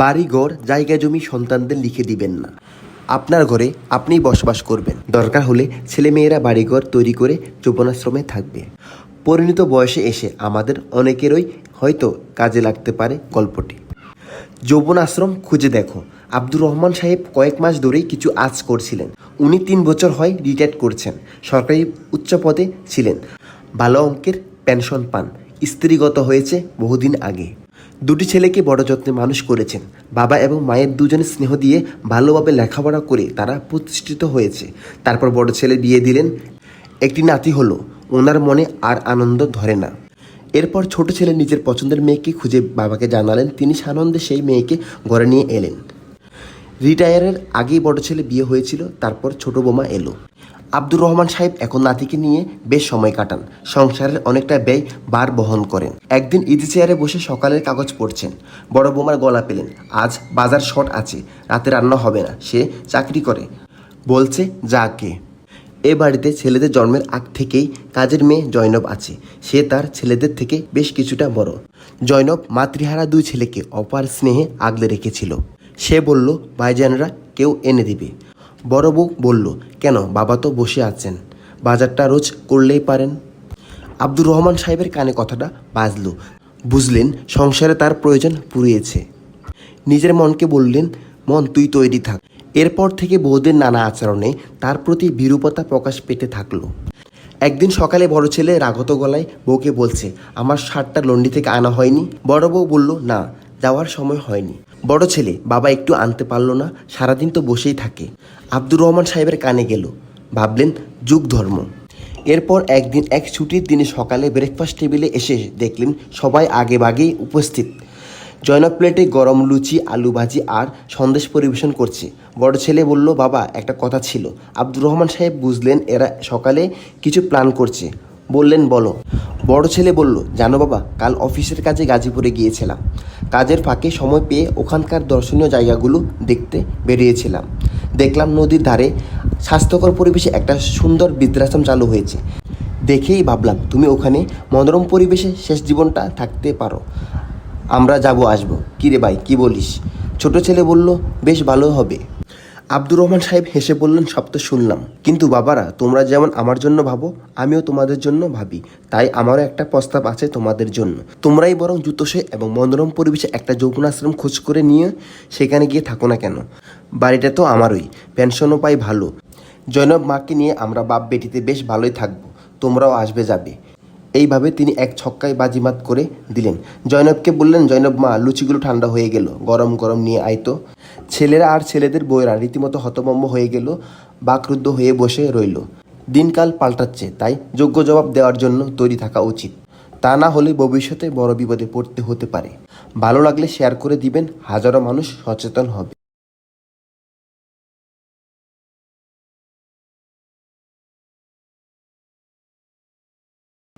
বাড়ি ঘর জায়গা জমি সন্তানদের লিখে দিবেন না। আপনার ঘরে আপনিই বসবাস করবেন। দরকার হলে ছেলেমেয়েরা বাড়িঘর তৈরি করে যৌবনাশ্রমে থাকবে। পরিণত বয়সে এসে আমাদের অনেকেরই হয়তো কাজে লাগতে পারে গল্পটি। যৌবন আশ্রম খুঁজে দেখো। আব্দুর রহমান সাহেব কয়েক মাস ধরেই কিছু আজ করছিলেন। উনি তিন বছর হয় রিটায়ার করছেন। সরকারি উচ্চ পদে ছিলেন। ভালো অঙ্কের পেনশন পান। স্ত্রীগত হয়েছে বহুদিন আগে। দুটি ছেলেকে বড় যত্নে মানুষ করেছেন। বাবা এবং মায়ের দুজনে স্নেহ দিয়ে ভালোভাবে লেখাপড়া করে তারা প্রতিষ্ঠিত হয়েছে। তারপর বড় ছেলে বিয়ে দিলেন। একটি নাতি হলো। ওনার মনে আর আনন্দ ধরে না। এরপর ছোট ছেলে নিজের পছন্দের মেয়েকে খুঁজে বাবাকে জানালেন। তিনি সানন্দে সেই মেয়েকে ঘরে নিয়ে এলেন। রিটায়ারের আগেই বড় ছেলে বিয়ে হয়েছিল। তারপর ছোট বোমা এলো। আব্দুর রহমান সাহেব এখন নাতিকে নিয়ে বেশ সময় কাটান। সংসারের অনেকটা ব্যয় বার বহন করেন। একদিন ইজি চেয়ারে বসে সকালের কাগজ পড়ছেন। বড় বোমার গলা পেলেন। আজ বাজার শর্ট আছে, রাতে রান্না হবে না, সে চাকরি করে। বলছে যাকে এ বাড়িতে ছেলেদের জন্মের আগ থেকেই কাজের মেয়ে জয়নব আছে। সে তার ছেলেদের থেকে বেশ কিছুটা বড়। জয়নব মাতৃহারা দুই ছেলেকে অপার স্নেহে আগলে রেখেছিল। সে বলল, ভাইজানরা কেউ এনে দিবে। বড় বউ বলল, কেন? বাবা তো বসে আছেন। বাজারটা রোজ করলেই পারেন। আব্দুর রহমান সাহেবের কানে কথাটা বাজল। বুঝলেন, সংসারে তার প্রয়োজন পুরিয়েছে নিজের মনকে বললেন, মন, তুই তৈরি থাক। এরপর থেকে বৌদের নানা আচরণে তার প্রতি বিরূপতা প্রকাশ পেতে থাকল। একদিন সকালে বড় ছেলে রাগত গলায় বউকে বলছে, আমার শার্টটা লন্ডি থেকে আনা হয়নি। বড় বউ বলল, না, যাওয়ার সময় হয়নি। বড় ছেলে, বাবা একটু আনতে পারল না, সারাদিন তো বসেই থাকে। আব্দুর রহমান সাহেবের কানে গেল, ভাবলেন যুগ ধর্ম। এরপর একদিন এক ছুটির দিনে সকালে ব্রেকফাস্ট টেবিলে এসে দেখলেন সবাই আগে বাগেই উপস্থিত। জয়নব প্লেটে গরম লুচি, আলু ভাজি আর সন্দেশ পরিবেশন করছে। বড় ছেলে বলল, বাবা, একটা কথা ছিল। আব্দুর রহমান সাহেব বুঝলেন, এরা সকালে কিছু প্ল্যান করছে। বললেন, বলো। বড় ছেলে বলল, জানো বাবা, কাল অফিসের কাজে গাজীপুরে গিয়েছিলাম। কাজের ফাঁকে সময় পেয়ে ওখানকার দর্শনীয় জায়গাগুলো দেখতে বেরিয়েছিলাম। দেখলাম নদীর ধারে স্বাস্থ্যকর পরিবেশে একটা সুন্দর বৃদ্ধাশ্রম চালু হয়েছে। দেখেই ভাবলাম, তুমি ওখানে মনোরম পরিবেশে শেষ জীবনটা থাকতে পারো। আমরা যাব, আসব। কী রে ভাই, কী বলিস? ছোট ছেলে বলল, বেশ ভালো হবে। আব্দুর রহমান সাহেব হেসে বললেন, সব তো শুনলাম। কিন্তু বাবারা, তোমরা যেমন আমার জন্য ভাবো, আমিও তোমাদের জন্য ভাবি। তাই আমারও একটা প্রস্তাব আছে তোমাদের জন্য। তোমরাই বরং জুতোষে এবং মনোরম পরিবেশে একটা যৌবনাশ্রম খোঁজ করে নিয়ে সেখানে গিয়ে থাকো না কেন? বাড়িটা তো আমারই, পেনশনও পাই ভালো। জৈনব মাকে নিয়ে আমরা বাপ বেটিতে বেশ ভালোই থাকব। তোমরাও আসবে যাবে। এইভাবে তিনি এক ছক্কায় বাজিমাত করে দিলেন। জয়নবকে বললেন, জয়নব মা, লুচিগুলো ঠান্ডা হয়ে গেল। গরম গরম নিয়ে আইতো ছেলেরা আর ছেলেদের বইয়েরা রীতিমতো হতভম্ব হয়ে গেল, বাকরুদ্ধ হয়ে বসে রইল। দিনকাল পাল্টাচ্ছে, তাই যোগ্য জবাব দেওয়ার জন্য তৈরি থাকা উচিত। তা না হলে ভবিষ্যতে বড় বিপদে পড়তে হতে পারে। ভালো লাগলে শেয়ার করে দিবেন, হাজারো মানুষ সচেতন হবে।